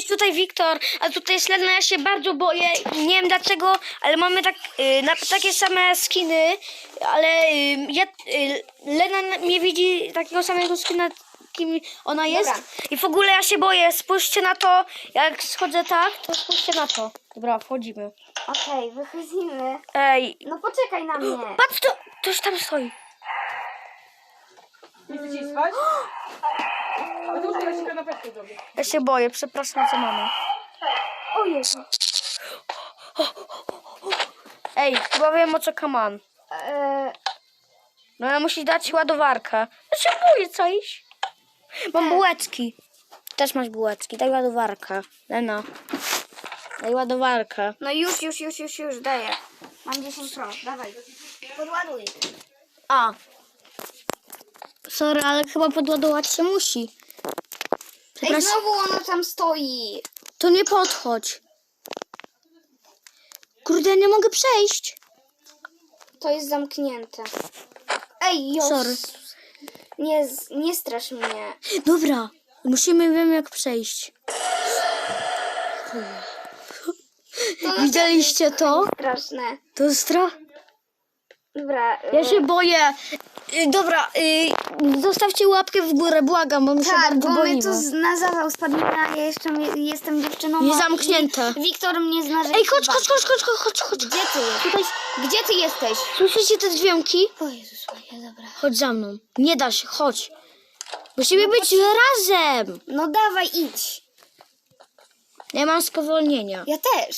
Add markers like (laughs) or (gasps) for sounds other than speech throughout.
Jest tutaj Wiktor, a tutaj jest Lena, ja się bardzo boję. Nie wiem dlaczego, ale mamy tak, y, na, takie same skiny, ale y, ja, y, Lena nie widzi takiego samego skina, kim ona jest. Dobra. I w ogóle ja się boję. Spójrzcie na to, jak schodzę tak, to spójrzcie na to. Dobra, wchodzimy. Okej, wychodzimy. Ej, No poczekaj na mnie. (gasps) patrz to, to już tam stoi. Nie chcecie spać? (gasps) A ja się kanapeczkę zrobię. Ja się boję, przepraszam za mamę. O Jezu. Ej, chyba wiem o co kaman. Eee, No ale musi dać ładowarkę. Ja się boję, co iść? Mam bułeczki. Też masz bułeczki, daj ładowarkę. Lena. Daj ładowarkę. no już, już, już, już, już, daję. Mam 10 pro, dawaj. Podładuj. A. Sorry, ale chyba podładować się musi. Ej, Przepraszam. znowu ono tam stoi. To nie podchodź. Kurde, nie mogę przejść. To jest zamknięte. Ej, Jos. Sorry. Nie, z- nie strasz mnie. Dobra, musimy wiem jak przejść. To Widzieliście to? straszne. To jest strach. Dobra. Ja e, się boję. Y, Dobra, y, zostawcie łapkę w górę, błagam, bo my się Tak, bardzo bo my boimy. tu z- na zawał spadliśmy, a ja jeszcze mi- jestem dziewczyną. Nie a- zamknięte. i Wiktor mnie zna, że Ej, chodź, chodź, chodź, chodź, chodź, chodź, chodź. Gdzie ty jesteś? Tutaj, Gdzie ty jesteś? słyszycie te dźwięki? O Jezus Maria, dobra. Chodź za mną. Nie da się, chodź. Musimy być razem. No dawaj, idź. Ja mam spowolnienia. Ja też.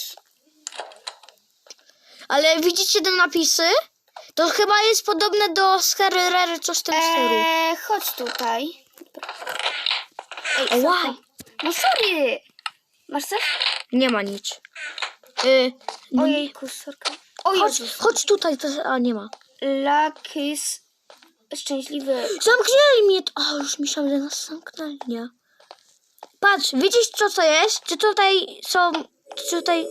Ale widzicie te napisy? To chyba jest podobne do Skarrery, coś w tym stylu. Eee, chodź tutaj. Ej, Ej, słuchaj. wow. No sorry. Masz coś? Nie ma nic. Y, no, Ojejku, sorka. O chodź, Jezus. chodź tutaj, to, a nie ma. Lakis szczęśliwy. Zamknęli mnie. to- O, już myślałam, że nas zamknęli. Nie. Patrz, widzisz co to jest? Czy tutaj są... Czy tutaj...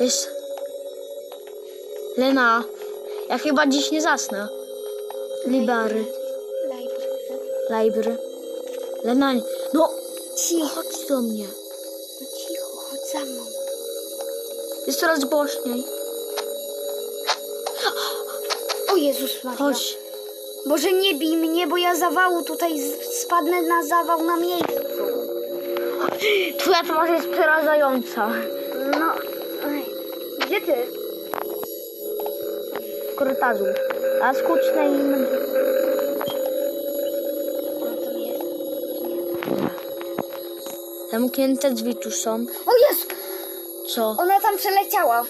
Jest... Lena, ja chyba dziś nie zasnę. Libary, Libry. Lena, no Cicho, chodź do mnie. no cicho, chodź za mną. Jest coraz głośniej. O Jezus Maria. Chodź. Boże, nie bij mnie, bo ja zawału tutaj spadnę na zawał na miejscu. Twoja twarz jest przerażająca. Gdzie? W korytarzu. A skuczne i będzie. No jest. Zamknięte drzwi tu są. O Jezu, Co? ona tam przeleciała.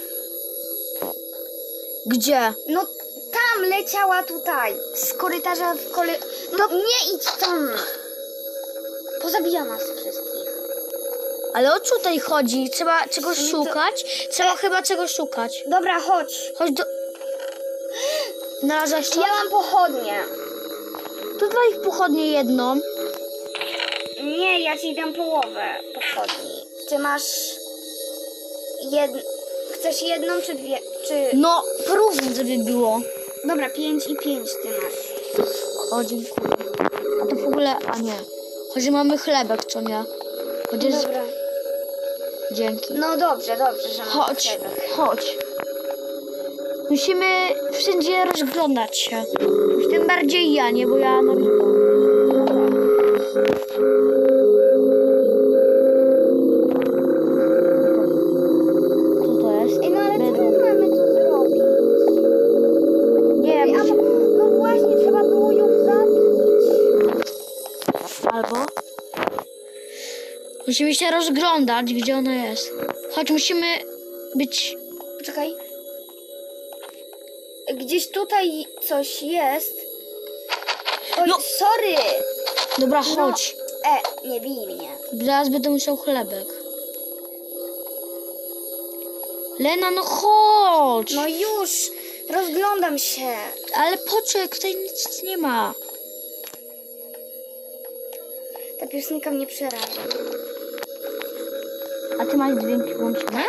Gdzie? No tam leciała tutaj. Z korytarza w kole... No nie idź tam. Pozabija nas. Ale o co tutaj chodzi? Trzeba czegoś to- szukać? Trzeba chyba czegoś szukać. Dobra, chodź. Chodź do... Znalazłaś to? Ja mam pochodnie. Tutaj pochodnie jedną. Nie, ja ci dam połowę pochodni. Ty masz... Jed... Chcesz jedną czy dwie? Czy... No, porówno żeby było. Dobra, pięć i pięć ty masz. O, dziękuję. A to w ogóle... A nie. Chodź, że mamy chlebek, co nie? Chociaż... Dobra. Dzięki. No dobrze, dobrze, że mam Chodź, chodź. Musimy wszędzie rozglądać się. Już tym bardziej ja, nie? Bo ja no Musimy się rozglądać, gdzie ona jest. Chodź, musimy być... Poczekaj. Gdzieś tutaj coś jest. Oj, No. sorry. Dobra, No. chodź. E, nie bij mnie. Zaraz będę musiał chlebek. Lena, no chodź! No już, rozglądam się. Ale poczekaj, tutaj nic nie ma. Ta piosenka mnie przeraża. A ty masz dźwięki włączone?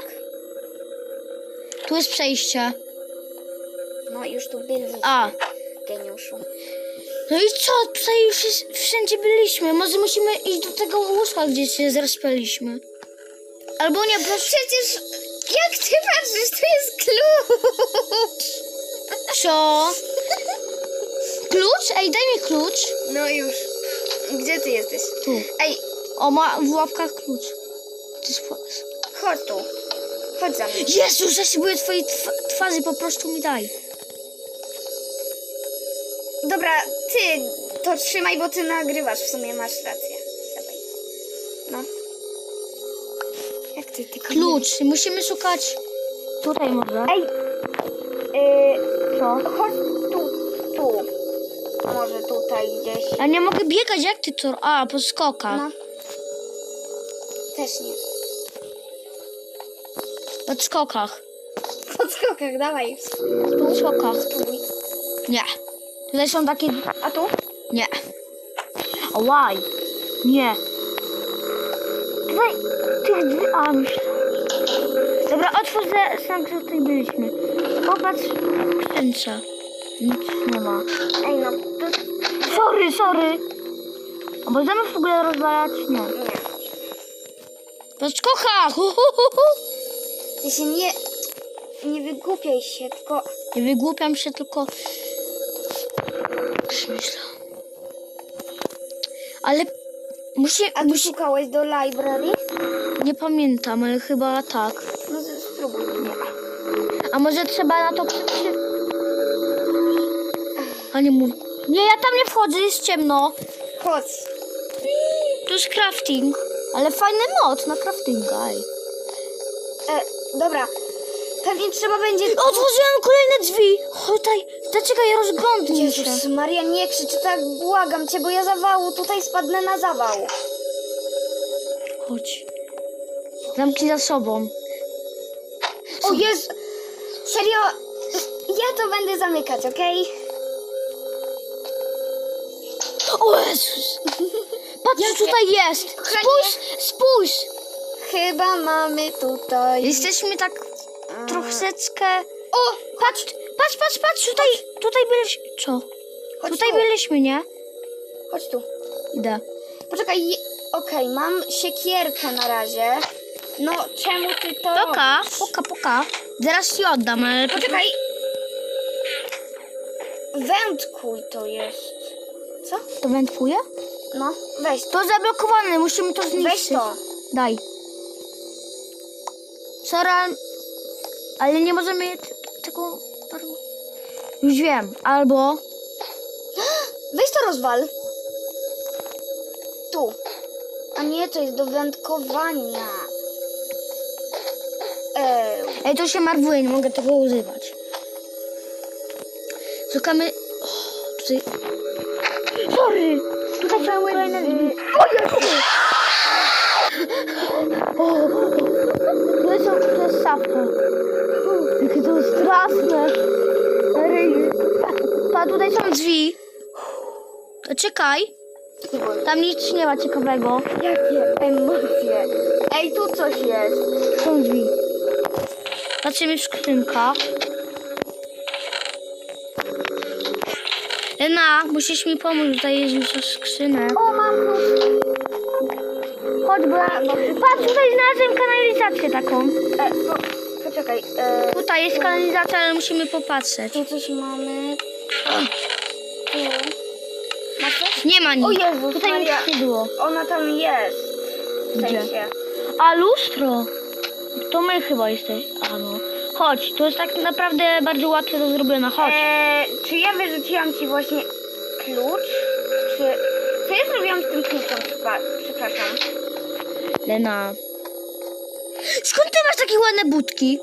Tu jest przejście. No już tu byliśmy, A, geniuszu. no i co? Tutaj już jest, wszędzie byliśmy. Może musimy iść do tego łóżka, gdzie się zrespeliśmy. Albo nie, bo... Przecież jak ty patrzysz, to jest klucz. Co? Klucz? Ej, daj mi klucz. No już. Gdzie ty jesteś? Tu. Ej, O, ma w łapkach klucz. To jest płas. chodź tu. Chodź za mną. Jezu, boję twojej tw twarzy, po prostu mi daj. Dobra, ty to trzymaj, bo ty nagrywasz, w sumie masz rację. Dawaj. No. Jak ty tylko... Klucz. Musimy szukać tutaj może. Ej! Yy, Co? chodź tu, tu. Może tutaj gdzieś. Ja nie mogę biegać, jak ty to... A, po skokach. No. Też nie. Po skokach. Po skokach, dawaj. Po skokach. Spróbuj. Nie. Tutaj są takie... A tu? Nie. Łaj. Nie. Tutaj... Tych drzwi... A. Dobra, otwórz ze- sam, co tutaj byliśmy. Popatrz w skrzynce. Nic nie ma. Ej, no to... Sorry, sorry. A możemy w ogóle rozwalać? Nie. Nie. Po skokach! Ty się nie... Nie wygłupiaj się, tylko... Nie wygłupiam się, tylko... Myślę. Ale... Musi, A ty musi... szukałeś do library? Nie pamiętam, ale chyba tak. No spróbuj. Nie. A może trzeba na to przy... A nie mów. Nie, ja tam nie wchodzę, jest ciemno. Chodź. To jest crafting. Ale fajny mod na craftinga, ej. E, dobra. Pewnie trzeba będzie... Otworzyłem kolejne drzwi. Chodź, zaczekaj, rozglądnij się. Jezus Maria, nie krzycz tak, błagam cię, bo ja zawału tutaj spadnę na zawał. Chodź. Zamknij za sobą. O Jezu! Serio? Ja to będę zamykać, okej? O Jezus! Patrz, co tutaj jest! Spójrz, spójrz! Chyba mamy tutaj... Jesteśmy tak troszeczkę... O! Patrz, patrz, patrz, patrz, tutaj, tutaj byliśmy... Co? Chodź Tutaj tu. byliśmy, nie? Chodź tu. Idę. Poczekaj, je... okej, mam siekierkę na razie. No, czemu ty to Poka, robisz? poka, poka. Zaraz ci oddam, ale... Poczekaj. Wędkuj to jest. Co? To wędkuje? No, weź to. To zablokowane, musimy to Weź zniszczyć. to. Daj. Sora, ale nie możemy t- tego... Już wiem, albo... (gasps) Weź to rozwal. Tu. A nie, to jest do wędkowania. Eee, Ej, to się marwuje, nie mogę tego używać. Szukamy... O, tutaj... Sorry! Tutaj są kolejne. O Jezu! (gasps) O, tutaj są, szafka. Jakie to straszne. Pa, tutaj są drzwi. To Czekaj, tam nic nie ma ciekawego. jakie emocje. Ej, tu coś jest. Są drzwi. Patrzymy skrzynka. Lena, musisz mi pomóc, tutaj jest już skrzynek. O, mam klucz. Chodź, bo ja... Patrz, tutaj znalazłem kanalizację taką. E, po, poczekaj. E, Tutaj jest kanalizacja, ale musimy popatrzeć. tu coś mamy. Tu. Masz coś? Nie ma nic. O Jezus tutaj Maria. nic nie było. Ona tam jest. W Gdzie? sensie. A lustro? To my chyba jesteśmy. A no. Chodź, to jest tak naprawdę bardzo łatwo do zrobienia. Chodź. E, czy ja wyrzuciłam ci właśnie klucz? Czy... Co ja zrobiłam z tym kluczem? Przepraszam. Lena. Skąd ty masz takie ładne budki?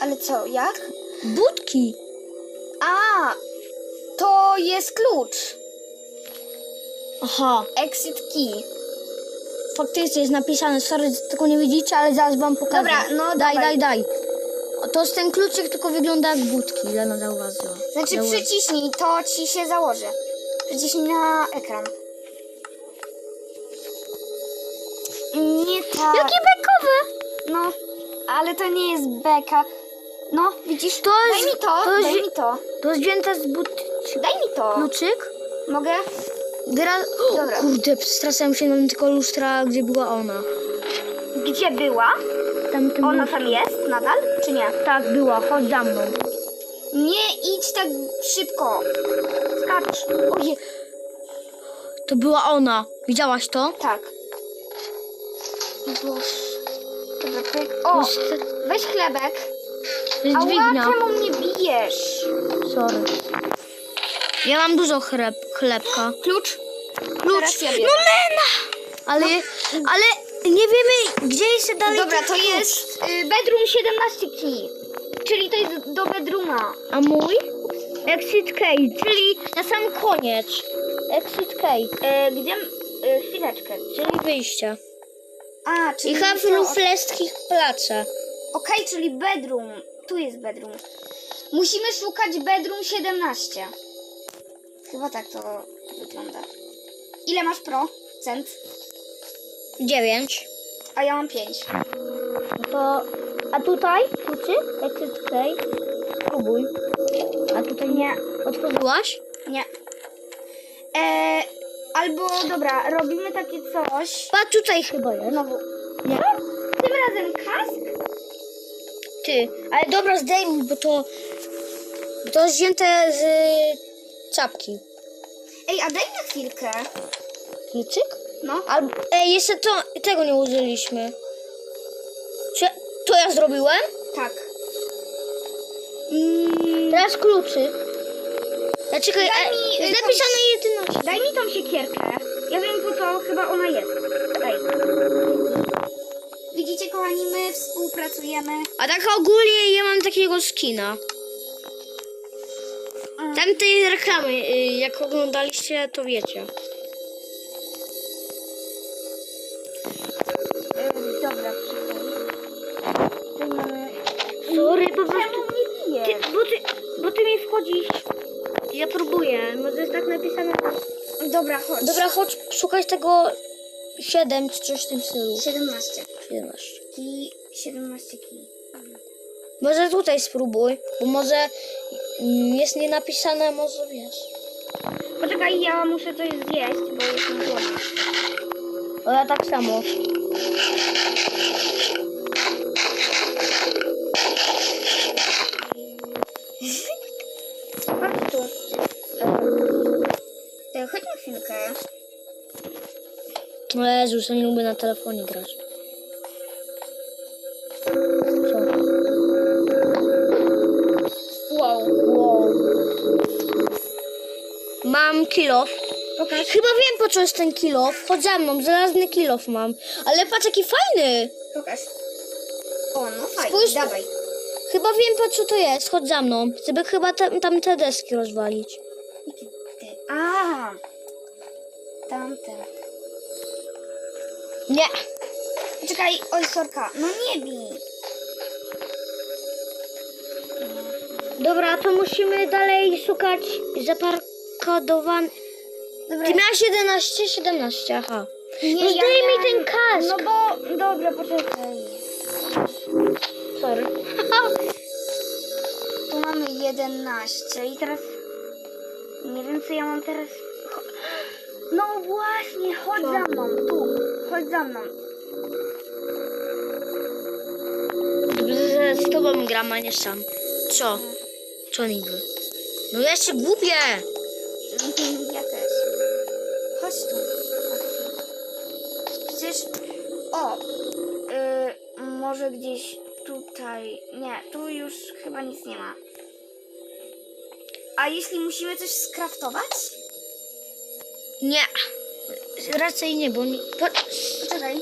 Ale co, jak? Budki. A, to jest klucz. Aha. Exit key. Faktycznie jest napisane, sorry, że tego nie widzicie, ale zaraz wam pokażę. Dobra, no daj, dawaj. daj, daj. O, To jest ten kluczyk, tylko wygląda jak budki, Lena zauważyła. Znaczy przyciśnij, to ci się założy. Przyciśnij na ekran. Nie tak. Jakie bekowe! No, ale to nie jest beka. No, widzisz? To Daj jest- mi to, to jest- daj mi to. To jest wzięte z but... Daj mi to. Kluczyk? Mogę? Gra... O, Dobra. kurde, stracałem się na tylko lustra, gdzie była ona. Gdzie była? Tam tym Ona tam jest nadal, czy nie? Tak, była, chodź za mną. Nie idź tak szybko. Skacz. Oje, To była ona. Widziałaś to? tak. Boże. To O, weź chlebek. Ała, dźwignia. czemu mnie bijesz? Sorry. Ja mam dużo chleb, chlebka. Klucz? Klucz. Teraz ja no. Lena! Ale, ale nie wiemy, gdzie jest dalej Dobra, ten to klucz. jest y, bedroom 17 key. Czyli to jest do bedrooma. A mój? Exit key, czyli na sam koniec. Exit key, E, gdzie... E, chwileczkę. czyli wyjście. A, czyli... I lufleskich place. Okej, czyli bedroom. Tu jest bedroom. Musimy szukać bedroom 17. Chyba tak to wygląda. Ile masz pro? Cent? Dziewięć. A ja mam 5. To, a tutaj kluczyk? Exit key. Spróbuj. A tutaj nie. Otworzyłaś? Nie. E, albo, dobra, robimy takie coś. A tutaj chyba jest. Znowu. Nie. Tym razem kask? Ty, ale dobra, zdejmij, bo to, bo to wzięte z czapki. Ej, a daj na chwilkę. Kluczyk? No. Albo, ej, jeszcze to, tego nie użyliśmy. Czy to ja zrobiłem? Tak. Mm, Teraz kluczyk. Ja czekaj, Daj e, mi, y, tą- napisane jedyności. daj mi tą siekierkę. Ja wiem po co, chyba ona jest. Daj. Widzicie, kochani, my współpracujemy. A tak ogólnie ja mam takiego skina. Mm. Tamtej reklamy, y, jak oglądaliście, to wiecie. Yy, dobra, mamy... Sorry, po prostu. Czemu mnie Ty, bijesz? bo, ty, bo ty mi wchodzisz. Ja próbuję, może jest tak napisane. Dobra, chodź. Dobra, chodź szukać tego 7 czy coś w tym stylu. 17. 17. Kij, 17 kij. Może tutaj spróbuj, bo może mm, jest nie napisane, może wiesz. Poczekaj, ja muszę coś zjeść, bo jestem głodna. O, ja tak samo. O Jezus, ja nie lubię na telefonie grać. Co? Wow. Wow. Mam kilof. Pokaż. Chyba wiem po co jest ten kilof. Chodź za mną, żelazny kilof mam. Ale patrz jaki fajny. Pokaż. O, no fajnie, Spójrz. dawaj. Chyba wiem po co to jest. Chodź za mną. Żeby chyba tam, tam te deski rozwalić. A, tamte. Nie. Czekaj, oj, sorka. No nie bij. Dobra, to musimy dalej szukać zaparkodowanych. Dobra. Ty miałaś 11, 17, aha. Nie, no ja zdejmij miałam- ten kask. No bo, dobra, poczekaj. Sorry. (laughs) Tu mamy 11 i teraz... Nie wiem, co ja mam teraz... (gasps) No właśnie, chodź za mną, tu. Chodź za mną. Z, z tobą gram, a nie sam. Co? Co niby? No ja się gubię. Ja też. Chodź tu. Przecież... O! Y, może gdzieś tutaj... Nie, tu już chyba nic nie ma. A jeśli musimy coś skraftować? Nie. Raczej nie, bo nie... Po... Poczekaj.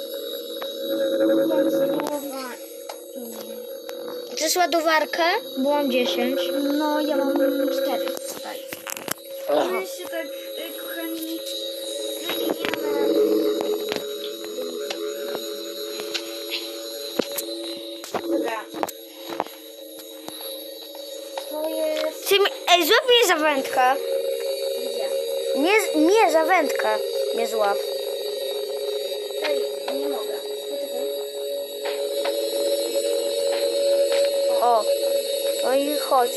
Chcesz ładowarkę? Bo mam 10. No, ja mam cztery tutaj. My się tak, y, kochani, wymieniamy. Dobra. To jest... Mi... Ej, złap mnie za wędkę. Gdzie? Nie, nie za wędkę. Nie złap. Ej, nie mogę. O. No i chodź.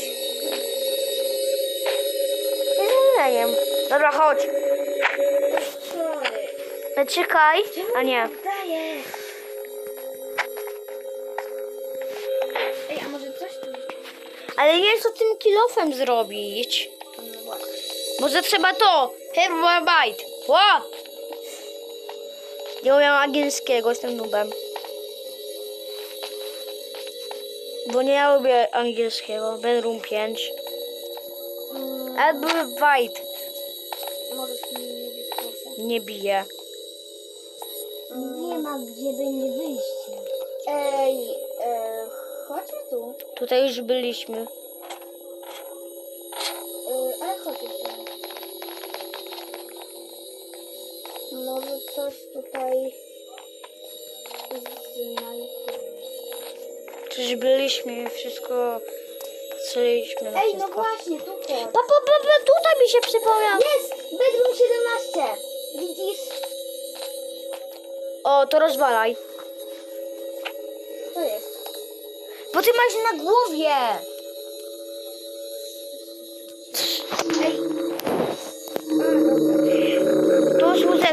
Nie wiem. Dobra, chodź. No, Czekaj. A nie. Dajesz. Ej, a może coś tu... Ale nie co tym kilofem zrobić. No właśnie. Może trzeba to. Herbarbite. Ła! Nie umiem angielskiego, jestem nubem. Bo nie ja lubię angielskiego. Bedroom 5. Mm, Albo white. możesz mi nie być proszę? Nie bije. Nie ma gdzie będzie wyjście. Ej, e, chodźmy tu. Tutaj już byliśmy. E, ale chodź coś tutaj znajdziemy. Czyż byliśmy, wszystko patrzyliśmy na Ej, no wszystko. właśnie, tu chodź. Pa, pa, pa, pa, tutaj mi się przypomniał. Jest! Bedroom 17! Widzisz? O, to rozwalaj. Co jest? Bo ty masz na głowie.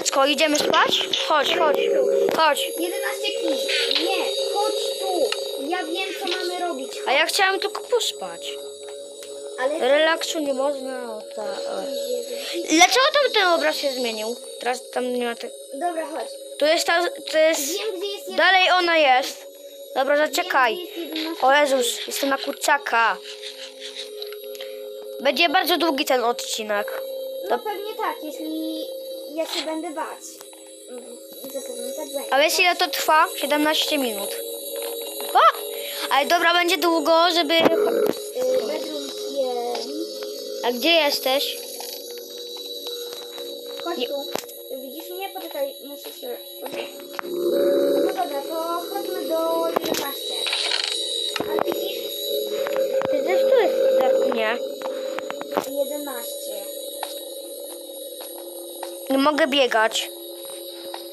Łóżeczko, idziemy spać? Chodź, chodź, chodź. 11 kij! Nie! Chodź tu! Ja wiem, co mamy robić. A ja chciałem tylko pospać. Ale... Relaksu nie można. O, ta, o. Dlaczego tam ten obraz się zmienił? Teraz tam nie ma te... Dobra, chodź. Tu jest ta... To jest... Wiem, gdzie jest. Dalej ona jest. Dobra, zaczekaj. Wiem, gdzie jest 11 O Jezus, jestem na kurczaka. Będzie bardzo długi ten odcinek. No pewnie tak, jeśli ja się będę bać. Mm, Zapewne tak będzie. A wiesz ile to trwa? 17 minut. O! Ale dobra, będzie długo, żeby... Y, Bedroom 5. A gdzie jesteś? Chodź tu. Widzisz mnie? Poczekaj, muszę się... No dobra, to chodźmy do 11. A widzisz? Przecież tu jest nie. 11. Nie mogę biegać.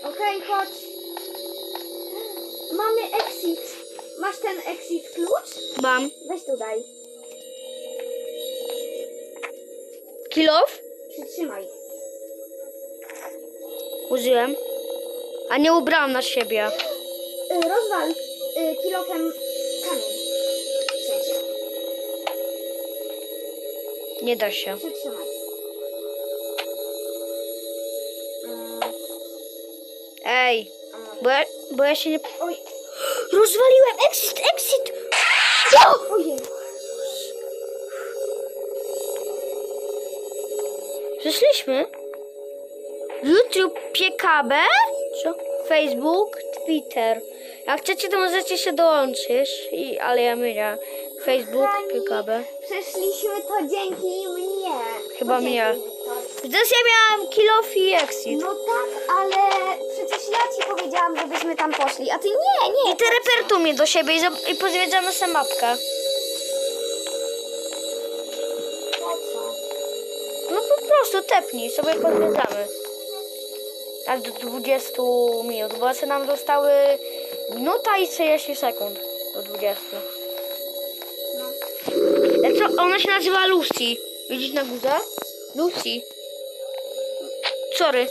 Okej, chodź. Mamy exit. Masz ten exit klucz? Mam. Weź tu daj. Kilof? Przytrzymaj. Użyłem. A nie ubrałam na siebie. Y, rozwal y, kilofem kamień. W sensie. Nie da się. Przytrzymaj. Ej, bo ja, bo ja się nie... Oj, Rozwaliłem! Exit, exit! O! ojej. Przyszliśmy? YouTube, PKB? Co? Facebook, Twitter. Jak chcecie, to możecie się dołączyć. I, ale ja mylię. Facebook, PKB. Przeszliśmy to dzięki mnie. Chyba mnie. Teraz ja miałam kilof i exit. No tak, ale przecież ja ci powiedziałam, żebyśmy tam poszli, a ty nie, nie. I ty repertuj mnie do siebie i, i pozwiedzamy sobie mapkę. Co? No po prostu tepnij, sobie pozwiedzamy. Aż do 20 minut, bo se nam zostały minuta i 30 sekund do 20. No. Dlaczego ona się nazywa Lucy? Widzisz na górze? Lucy. Sorry.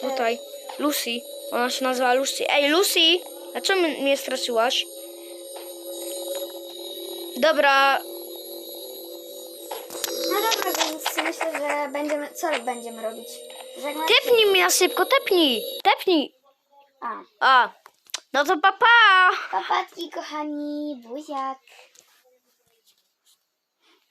Tutaj. Lucy. Ona się nazywa Lucy. Ej, Lucy! Dlaczego mnie mnie straszyłaś? Dobra, No dobra, więc myślę, że będziemy, co będziemy robić? Żegnać? tepnij mnie na szybko, tepnij! Tepnij! A, A, no to papa! Pa. papatki kochani, buziak.